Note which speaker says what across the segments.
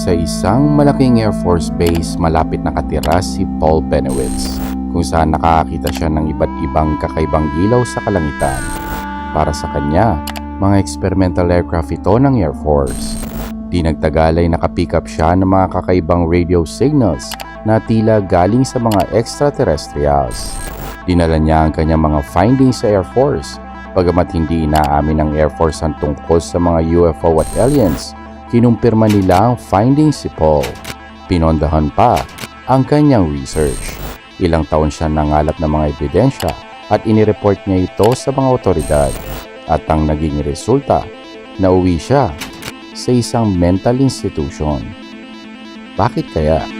Speaker 1: Sa isang malaking Air Force Base malapit nakatira si Paul Benowitz kung saan nakakita siya ng iba't ibang kakaibang ilaw sa kalangitan. Para sa kanya, mga experimental aircraft ito ng Air Force. Di nagtagal ay nakapick up siya ng mga kakaibang radio signals na tila galing sa mga extraterrestrials. Dinala niya ang kanyang mga findings sa Air Force Bagamat hindi inaamin ng Air Force ang tungkol sa mga UFO at aliens, kinumpirma nila ang findings si Paul. Pinondahan pa ang kanyang research. Ilang taon siya nangalap ng mga ebidensya at inireport niya ito sa mga otoridad. At ang naging resulta, nauwi siya sa isang mental institution. Bakit kaya?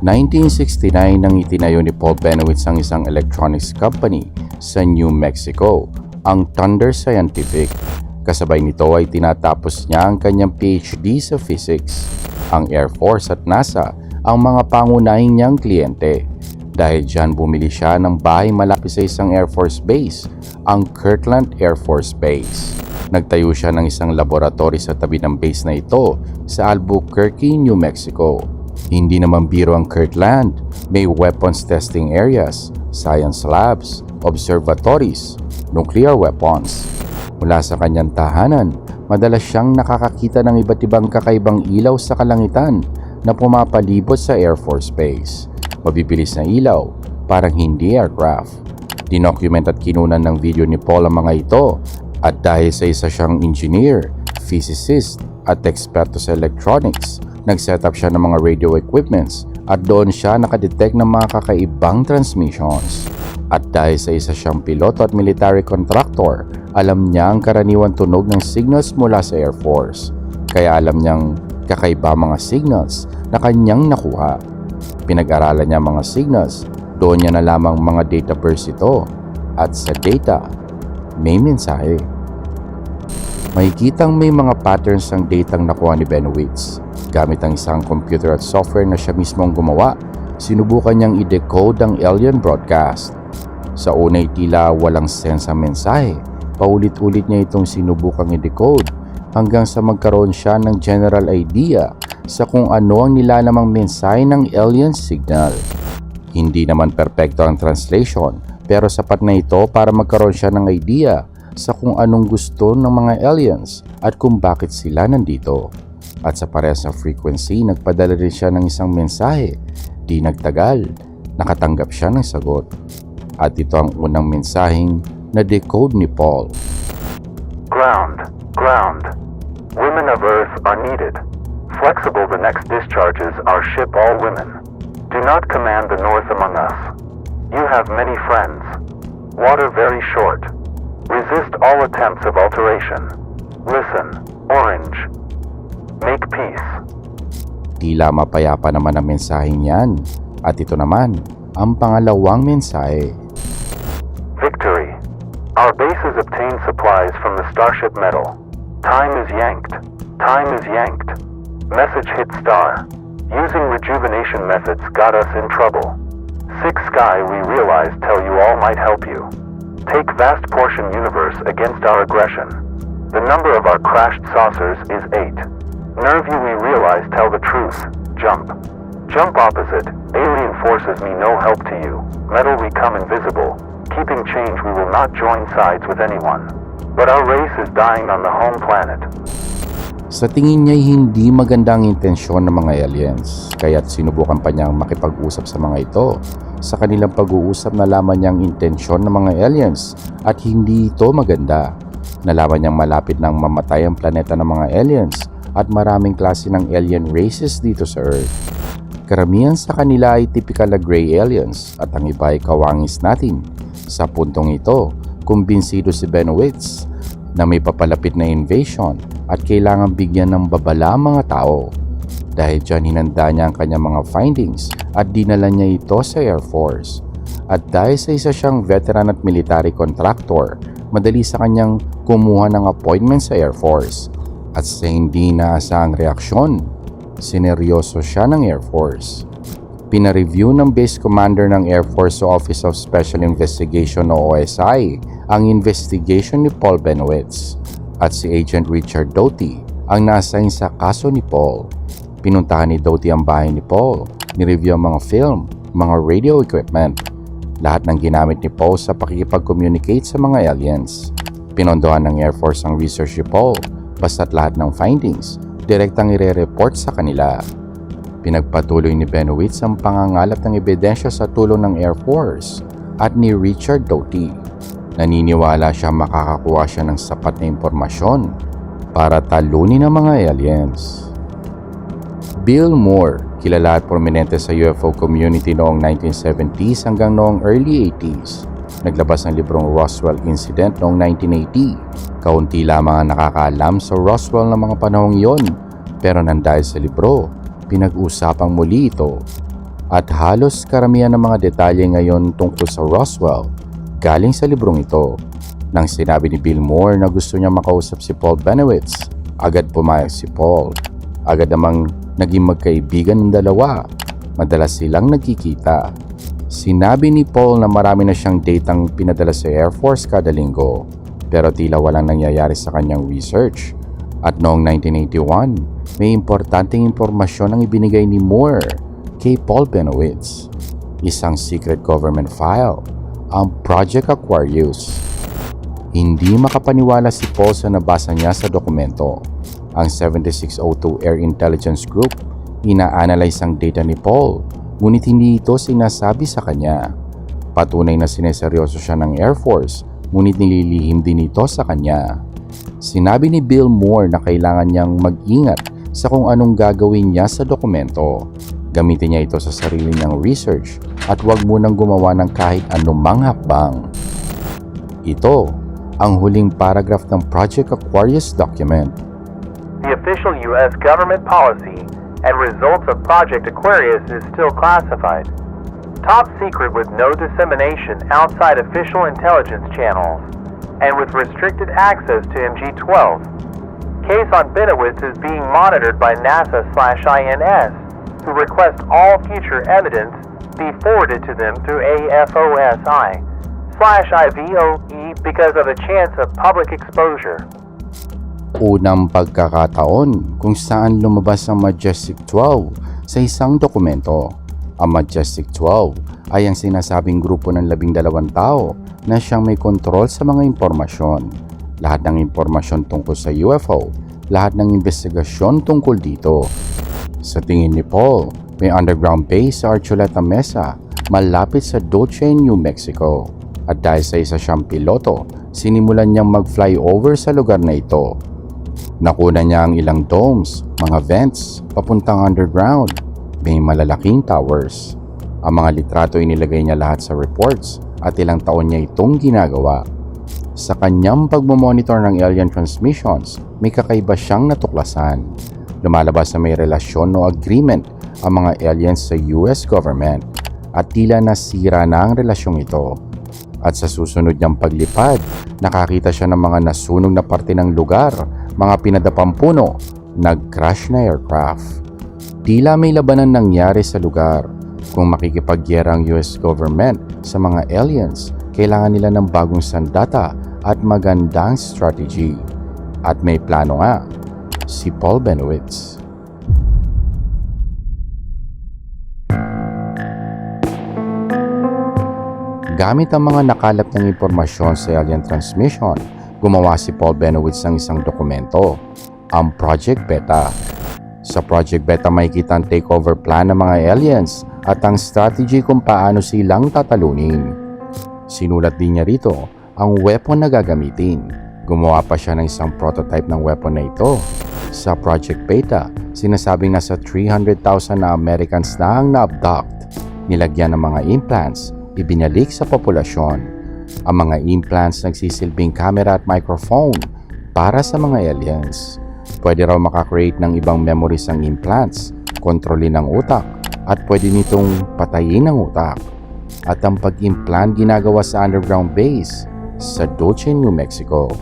Speaker 1: 1969 nang itinayo ni Paul Benowitz ang isang electronics company sa New Mexico, ang Thunder Scientific. Kasabay nito ay tinatapos niya ang kanyang PhD sa physics. Ang Air Force at NASA ang mga pangunahing niyang kliyente. Dahil dyan bumili siya ng bahay malapit sa isang Air Force Base, ang Kirtland Air Force Base. Nagtayo siya ng isang laboratory sa tabi ng base na ito sa Albuquerque, New Mexico. Hindi naman biro ang Kirtland. May weapons testing areas, science labs, observatories, nuclear weapons. Mula sa kanyang tahanan, madalas siyang nakakakita ng iba't ibang kakaibang ilaw sa kalangitan na pumapalibot sa Air Force Base. Mabibilis na ilaw, parang hindi aircraft. Dinocument at kinunan ng video ni Paul ang mga ito at dahil sa isa siyang engineer, physicist at eksperto sa electronics, Nag-set up siya ng mga radio equipments at doon siya nakadetect ng mga kakaibang transmissions. At dahil sa isa siyang piloto at military contractor, alam niya ang karaniwang tunog ng signals mula sa Air Force. Kaya alam niyang kakaiba mga signals na kanyang nakuha. Pinag-aralan niya mga signals, doon niya na lamang mga data burst ito. At sa data, may mensahe. Makikitang may mga patterns ang datang nakuha ni Benowitz Gamit ang isang computer at software na siya mismong gumawa, sinubukan niyang i-decode ang alien broadcast. Sa unay tila walang sense ang mensahe, paulit-ulit niya itong sinubukang i-decode hanggang sa magkaroon siya ng general idea sa kung ano ang nilalamang mensahe ng alien signal. Hindi naman perpekto ang translation pero sapat na ito para magkaroon siya ng idea sa kung anong gusto ng mga aliens at kung bakit sila nandito. At sa parehas na frequency, nagpadala rin siya ng isang mensahe. Di nagtagal, nakatanggap siya ng sagot. At ito ang unang mensaheng na-decode ni Paul.
Speaker 2: Ground, ground. Women of Earth are needed. Flexible the next discharges our ship all women. Do not command the North among us. You have many friends. Water very short. Resist all attempts of alteration. Listen, Orange. Make peace.
Speaker 1: Tila mapayapa naman ang mensaheng yan. At ito naman, ang pangalawang mensahe.
Speaker 2: Victory. Our bases obtain supplies from the Starship metal. Time is yanked. Time is yanked. Message hit star. Using rejuvenation methods got us in trouble. Six Sky we realize tell you all might help you. Take vast portion universe against our aggression. The number of our crashed saucers is eight. Nerve you we realize tell the truth. Jump. Jump opposite. Alien forces me no help to you. Metal we come invisible. Keeping change we will not join sides with anyone. But our race is dying on the home planet.
Speaker 1: Sa tingin niya hindi magandang intensyon ng mga aliens, kaya't sinubukan pa niyang makipag-usap sa mga ito. Sa kanilang pag-uusap nalaman niyang intensyon ng mga aliens at hindi ito maganda. Nalaman niyang malapit nang mamatay ang planeta ng mga aliens at maraming klase ng alien races dito sa Earth. Karamihan sa kanila ay typical na gray aliens at ang iba ay kawangis natin. Sa puntong ito, kumbinsido si Benowitz na may papalapit na invasion at kailangan bigyan ng babala ang mga tao. Dahil dyan hinanda niya ang kanyang mga findings at dinala niya ito sa Air Force. At dahil sa isa siyang veteran at military contractor, madali sa kanyang kumuha ng appointment sa Air Force at sa hindi naasahang reaksyon, sineryoso siya ng Air Force. Pinareview ng Base Commander ng Air Force Office of Special Investigation o OSI ang investigation ni Paul Benowitz at si Agent Richard Doty ang na-assign sa kaso ni Paul. Pinuntahan ni Doty ang bahay ni Paul, nireview ang mga film, mga radio equipment, lahat ng ginamit ni Paul sa pakikipag-communicate sa mga aliens. Pinondohan ng Air Force ang research ni Paul, basta't lahat ng findings, direktang ire-report sa kanila. Pinagpatuloy ni Benowitz ang pangangalap ng ebidensya sa tulong ng Air Force at ni Richard Doty. Naniniwala siya makakakuha siya ng sapat na impormasyon para talunin ang mga aliens. Bill Moore, kilala at prominente sa UFO community noong 1970s hanggang noong early 80s. Naglabas ng librong Roswell Incident noong 1980. Kaunti lamang ang nakakaalam sa Roswell ng mga panahong iyon. Pero nang dahil sa libro, pinag-usapang muli ito. At halos karamihan ng mga detalye ngayon tungkol sa Roswell galing sa librong ito. Nang sinabi ni Bill Moore na gusto niya makausap si Paul Benowitz, agad pumayag si Paul. Agad namang naging magkaibigan ng dalawa. Madalas silang nagkikita. Sinabi ni Paul na marami na siyang datang pinadala sa Air Force kada linggo pero tila walang nangyayari sa kanyang research. At noong 1981, may importanteng impormasyon ang ibinigay ni Moore kay Paul Benowitz. Isang secret government file, ang Project Aquarius. Hindi makapaniwala si Paul sa nabasa niya sa dokumento. Ang 7602 Air Intelligence Group ina-analyze ang data ni Paul ngunit hindi ito sinasabi sa kanya. Patunay na sineseryoso siya ng Air Force ngunit nililihim din ito sa kanya. Sinabi ni Bill Moore na kailangan niyang mag-ingat sa kung anong gagawin niya sa dokumento. Gamitin niya ito sa sarili niyang research at huwag munang gumawa ng kahit anumang hakbang. Ito ang huling paragraph ng Project Aquarius document.
Speaker 2: The official U.S. government policy and results of Project Aquarius is still classified. Top secret with no dissemination outside official intelligence channels, and with restricted access to MG 12. Case on Benowitz is being monitored by NASA slash INS, who request all future evidence be forwarded to them through AFOSI slash IVOE because of a chance of public exposure.
Speaker 1: Unang pagkakataon kung saan lumabas ang Majestic 12 sa isang dokumento. Ang Majestic 12 ay ang sinasabing grupo ng labing dalawang tao na siyang may kontrol sa mga impormasyon. Lahat ng impormasyon tungkol sa UFO, lahat ng investigasyon tungkol dito. Sa tingin ni Paul, may underground base sa Archuleta Mesa malapit sa Dulce, New Mexico. At dahil sa isa siyang piloto, sinimulan niyang mag-fly over sa lugar na ito Nakuna niya ang ilang domes, mga vents, papuntang underground. May malalaking towers. Ang mga litrato inilagay niya lahat sa reports at ilang taon niya itong ginagawa. Sa kanyang pagmamonitor ng alien transmissions, may kakaiba siyang natuklasan. Lumalabas na may relasyon o agreement ang mga aliens sa US government at tila nasira na ang relasyong ito. At sa susunod niyang paglipad, nakakita siya ng mga nasunog na parte ng lugar mga pinadapang puno, nag-crash na aircraft. Tila may labanan nangyari sa lugar. Kung makikipagyera ang US government sa mga aliens, kailangan nila ng bagong sandata at magandang strategy. At may plano nga, si Paul Benowitz. Gamit ang mga nakalap ng impormasyon sa alien transmission, gumawa si Paul Benowitz ng isang dokumento, ang Project Beta. Sa Project Beta makikita ang takeover plan ng mga aliens at ang strategy kung paano silang tatalunin. Sinulat din niya rito ang weapon na gagamitin. Gumawa pa siya ng isang prototype ng weapon na ito. Sa Project Beta, sinasabing nasa 300,000 na Americans na ang na-abduct. Nilagyan ng mga implants, ibinalik sa populasyon ang mga implants nagsisilbing camera at microphone para sa mga aliens. Pwede raw makakreate ng ibang memories ang implants, kontrolin ang utak, at pwede nitong patayin ang utak. At ang pag-implant ginagawa sa underground base sa Dulce, New Mexico.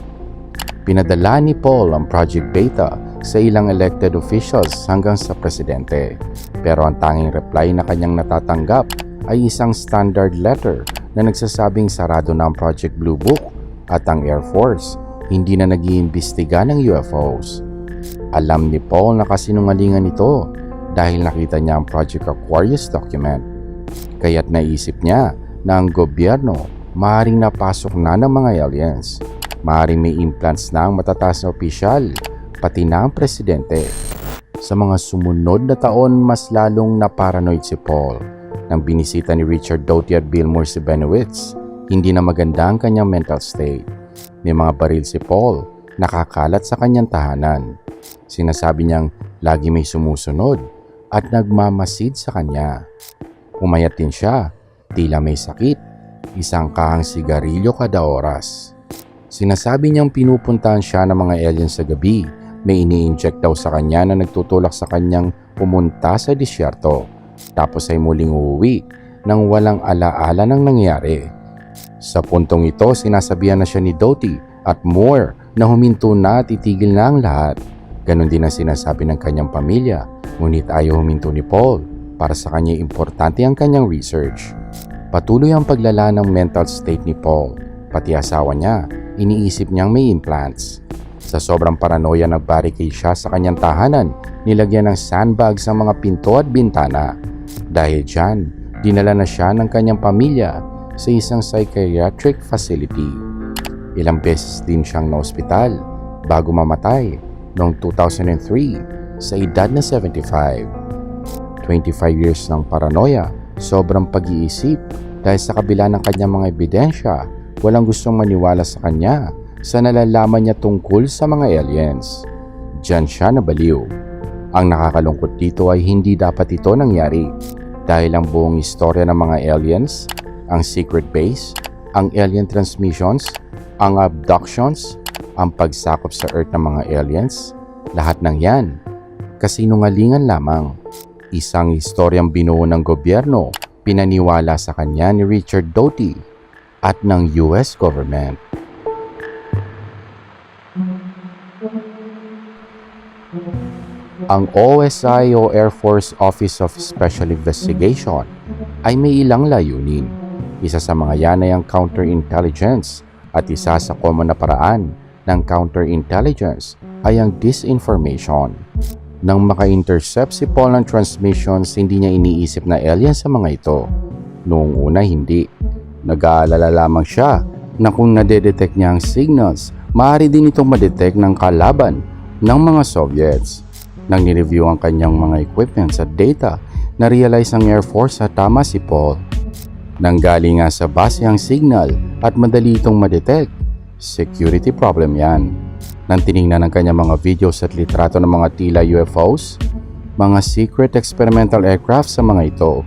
Speaker 1: Pinadala ni Paul ang Project Beta sa ilang elected officials hanggang sa presidente. Pero ang tanging reply na kanyang natatanggap ay isang standard letter na nagsasabing sarado na ang Project Blue Book at ang Air Force hindi na nag-iimbestiga ng UFOs. Alam ni Paul na kasinungalingan ito dahil nakita niya ang Project Aquarius document. Kaya't naisip niya na ang gobyerno maaaring napasok na ng mga aliens. Maaaring may implants na ang matataas na opisyal, pati na ang presidente. Sa mga sumunod na taon, mas lalong naparanoid si Paul nang binisita ni Richard Doty at Bill Moore si Benowitz. Hindi na maganda ang kanyang mental state. May mga baril si Paul, nakakalat sa kanyang tahanan. Sinasabi niyang lagi may sumusunod at nagmamasid sa kanya. Umayat din siya, tila may sakit, isang kahang sigarilyo kada oras. Sinasabi niyang pinupuntahan siya ng mga aliens sa gabi. May ini-inject daw sa kanya na nagtutulak sa kanyang pumunta sa disyerto. Tapos ay muling uuwi nang walang alaala ng nangyari. Sa puntong ito, sinasabihan na siya ni Doty at Moore na huminto na at itigil na ang lahat. Ganon din ang sinasabi ng kanyang pamilya, ngunit ayaw huminto ni Paul para sa kanya importante ang kanyang research. Patuloy ang paglala ng mental state ni Paul, pati asawa niya, iniisip niyang may implants. Sa sobrang paranoia nagbarricade siya sa kanyang tahanan, nilagyan ng sandbags ang mga pinto at bintana. Dahil dyan, dinala na siya ng kanyang pamilya sa isang psychiatric facility. Ilang beses din siyang na-ospital bago mamatay noong 2003 sa edad na 75. 25 years ng paranoia, sobrang pag-iisip dahil sa kabila ng kanyang mga ebidensya, walang gustong maniwala sa kanya sa nalalaman niya tungkol sa mga aliens. Diyan siya nabaliw. Ang nakakalungkot dito ay hindi dapat ito nangyari dahil ang buong istorya ng mga aliens, ang secret base, ang alien transmissions, ang abductions, ang pagsakop sa Earth ng mga aliens, lahat ng yan, kasinungalingan lamang. Isang istoryang binuo ng gobyerno, pinaniwala sa kanya ni Richard Doty at ng US government. Ang OSI o Air Force Office of Special Investigation ay may ilang layunin. Isa sa mga yan ay ang counterintelligence at isa sa common na paraan ng counterintelligence ay ang disinformation. Nang maka-intercept si Paul ng transmissions, hindi niya iniisip na alien sa mga ito. Noong una hindi. Nag-aalala lamang siya na kung nadedetect niya ang signals, maaari din itong madetect ng kalaban ng mga Soviets. Nang nireview ang kanyang mga equipments at data, na-realize ng Air Force na tama si Paul. Nanggaling nga sa base ang signal at madali itong madetect. Security problem yan. Nang tiningnan ng kanyang mga videos at litrato ng mga tila UFOs, mga secret experimental aircraft sa mga ito,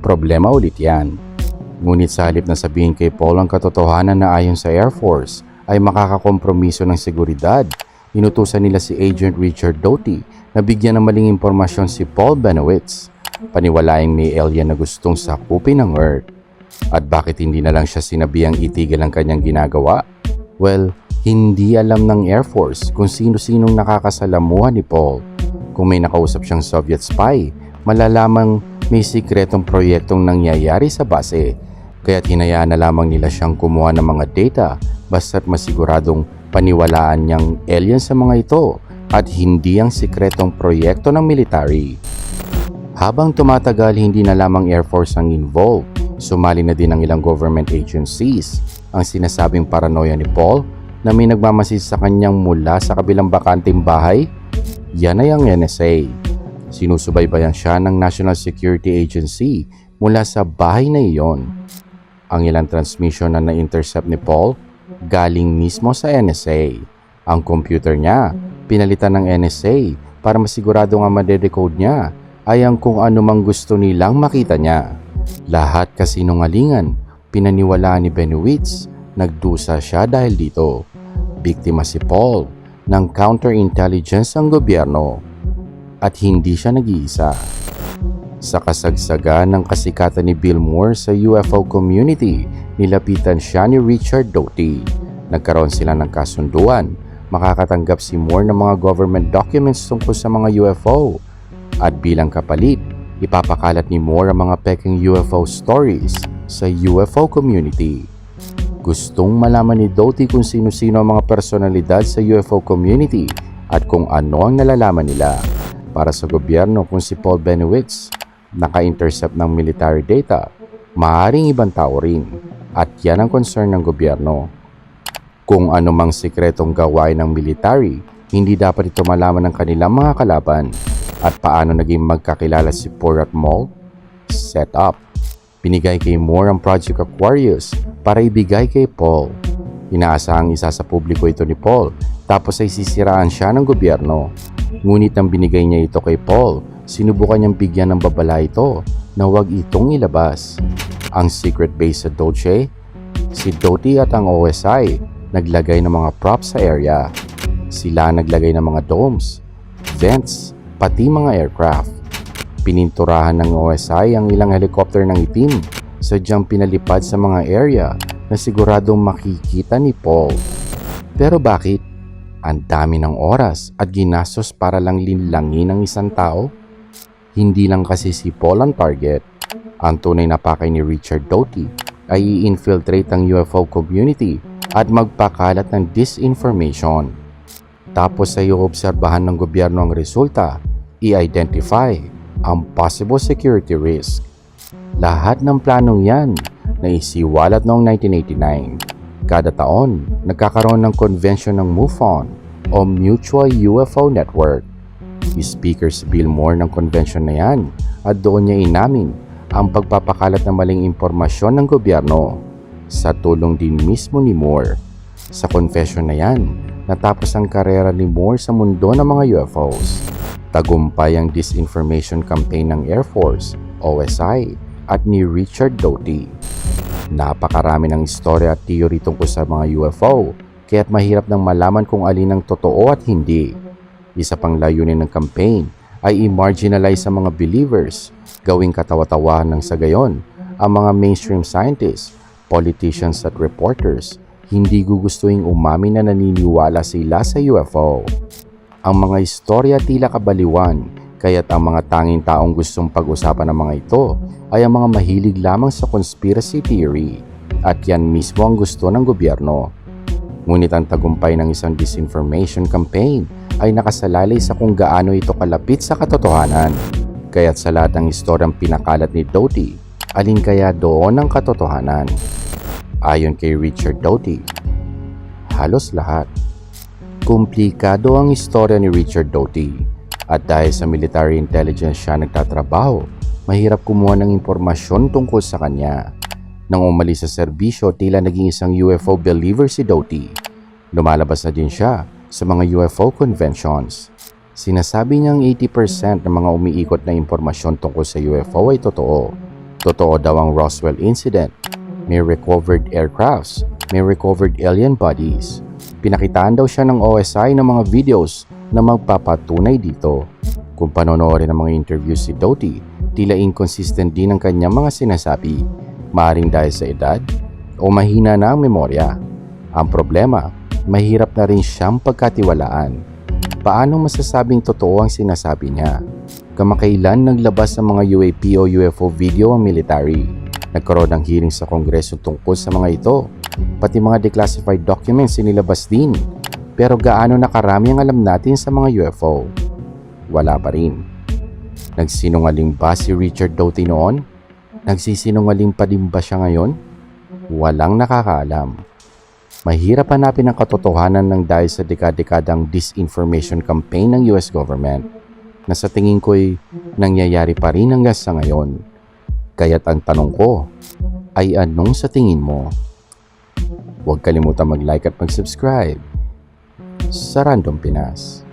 Speaker 1: problema ulit yan. Ngunit sa halip na sabihin kay Paul ang katotohanan na ayon sa Air Force ay makakakompromiso ng seguridad, inutusan nila si Agent Richard Doty na bigyan ng maling impormasyon si Paul Benowitz. Paniwalaing may alien na gustong sakupin ng Earth. At bakit hindi na lang siya sinabihang itigil ang kanyang ginagawa? Well, hindi alam ng Air Force kung sino-sinong nakakasalamuhan ni Paul. Kung may nakausap siyang Soviet spy, malalamang may sikretong proyektong nangyayari sa base. Kaya't hinayaan na lamang nila siyang kumuha ng mga data basta't masiguradong paniwalaan niyang alien sa mga ito at hindi ang sikretong proyekto ng military. Habang tumatagal, hindi na lamang Air Force ang involved. Sumali na din ang ilang government agencies. Ang sinasabing paranoia ni Paul na may nagmamasid sa kanyang mula sa kabilang bakanting bahay, yan ay ang NSA. Sinusubaybayan siya ng National Security Agency mula sa bahay na iyon. Ang ilang transmission na na-intercept ni Paul galing mismo sa NSA. Ang computer niya, pinalitan ng NSA para masigurado nga madedecode niya ay ang kung ano mang gusto nilang makita niya. Lahat kasinungalingan, pinaniwalaan ni Benowitz, nagdusa siya dahil dito. Biktima si Paul ng counterintelligence ang gobyerno at hindi siya nag-iisa. Sa kasagsagan ng kasikatan ni Bill Moore sa UFO community, nilapitan siya ni Richard Doty. Nagkaroon sila ng kasunduan. Makakatanggap si Moore ng mga government documents tungkol sa mga UFO. At bilang kapalit, ipapakalat ni Moore ang mga peking UFO stories sa UFO community. Gustong malaman ni Doty kung sino-sino ang mga personalidad sa UFO community at kung ano ang nalalaman nila. Para sa gobyerno kung si Paul Benowitz naka-intercept ng military data, maaring ibang tao rin at yan ang concern ng gobyerno. Kung anumang sikretong gawain ng military, hindi dapat ito malaman ng kanilang mga kalaban at paano naging magkakilala si Porat Mall? Set up. Binigay kay Moore ang Project Aquarius para ibigay kay Paul. Inaasahang isa sa publiko ito ni Paul tapos ay sisiraan siya ng gobyerno. Ngunit ang binigay niya ito kay Paul, sinubukan niyang bigyan ng babala ito na huwag itong ilabas. Ang secret base sa Dolce, si Doty at ang OSI naglagay ng mga props sa area. Sila naglagay ng mga domes, vents, pati mga aircraft. Pininturahan ng OSI ang ilang helicopter ng itim, sadyang pinalipad sa mga area na siguradong makikita ni Paul. Pero bakit? Ang dami ng oras at ginastos para lang linlangin ang isang tao? Hindi lang kasi si Paul ang target. Ang tunay na pakay ni Richard Doty ay i-infiltrate ang UFO community at magpakalat ng disinformation. Tapos ay iobserbahan ng gobyerno ang resulta, i-identify ang possible security risk. Lahat ng planong yan na isiwalat noong 1989. Kada taon, nagkakaroon ng convention ng MUFON o Mutual UFO Network. Speaker si Bill Moore ng convention na yan at doon niya inamin ang pagpapakalat ng maling impormasyon ng gobyerno sa tulong din mismo ni Moore. Sa confession na yan, natapos ang karera ni Moore sa mundo ng mga UFOs. Tagumpay ang disinformation campaign ng Air Force, OSI, at ni Richard Doty. Napakarami ng istorya at theory tungkol sa mga UFO, kaya't mahirap nang malaman kung alin ang totoo at hindi. Isa pang layunin ng campaign ay i-marginalize sa mga believers, gawing katawa-tawa ng sa gayon ang mga mainstream scientists, politicians at reporters hindi gugustuhin umamin na naniniwala sila sa UFO. Ang mga istorya tila kabaliwan, kaya't ang mga tanging taong gustong pag-usapan ng mga ito ay ang mga mahilig lamang sa conspiracy theory at yan mismo ang gusto ng gobyerno. Ngunit ang tagumpay ng isang disinformation campaign ay nakasalalay sa kung gaano ito kalapit sa katotohanan. Kaya't sa lahat ng istoryang pinakalat ni Doty, alin kaya doon ang katotohanan? Ayon kay Richard Doty, halos lahat. Komplikado ang istorya ni Richard Doty at dahil sa military intelligence siya nagtatrabaho, mahirap kumuha ng impormasyon tungkol sa kanya. Nang umalis sa serbisyo, tila naging isang UFO believer si Doty. Lumalabas na din siya sa mga UFO conventions. Sinasabi niyang 80% ng mga umiikot na impormasyon tungkol sa UFO ay totoo. Totoo daw ang Roswell incident. May recovered aircrafts, may recovered alien bodies. Pinakitaan daw siya ng OSI ng mga videos na magpapatunay dito. Kung panonoorin ang mga interviews si Doty, tila inconsistent din ang kanyang mga sinasabi. Maaring dahil sa edad o mahina na ang memorya. Ang problema, mahirap na rin siyang pagkatiwalaan. Paano masasabing totoo ang sinasabi niya? Kamakailan naglabas ng mga UAP o UFO video ang military. Nagkaroon ng hearing sa Kongreso tungkol sa mga ito. Pati mga declassified documents sinilabas din. Pero gaano nakarami ang alam natin sa mga UFO? Wala pa rin. Nagsinungaling ba si Richard Doty noon? Nagsisinungaling pa din ba siya ngayon? Walang nakakaalam. Mahirap hanapin ang katotohanan ng dahil sa dekadekadang disinformation campaign ng US government na sa tingin ko'y nangyayari pa rin hanggang sa ngayon. Kaya't ang tanong ko ay anong sa tingin mo? Huwag kalimutan mag-like at mag-subscribe sa Random Pinas.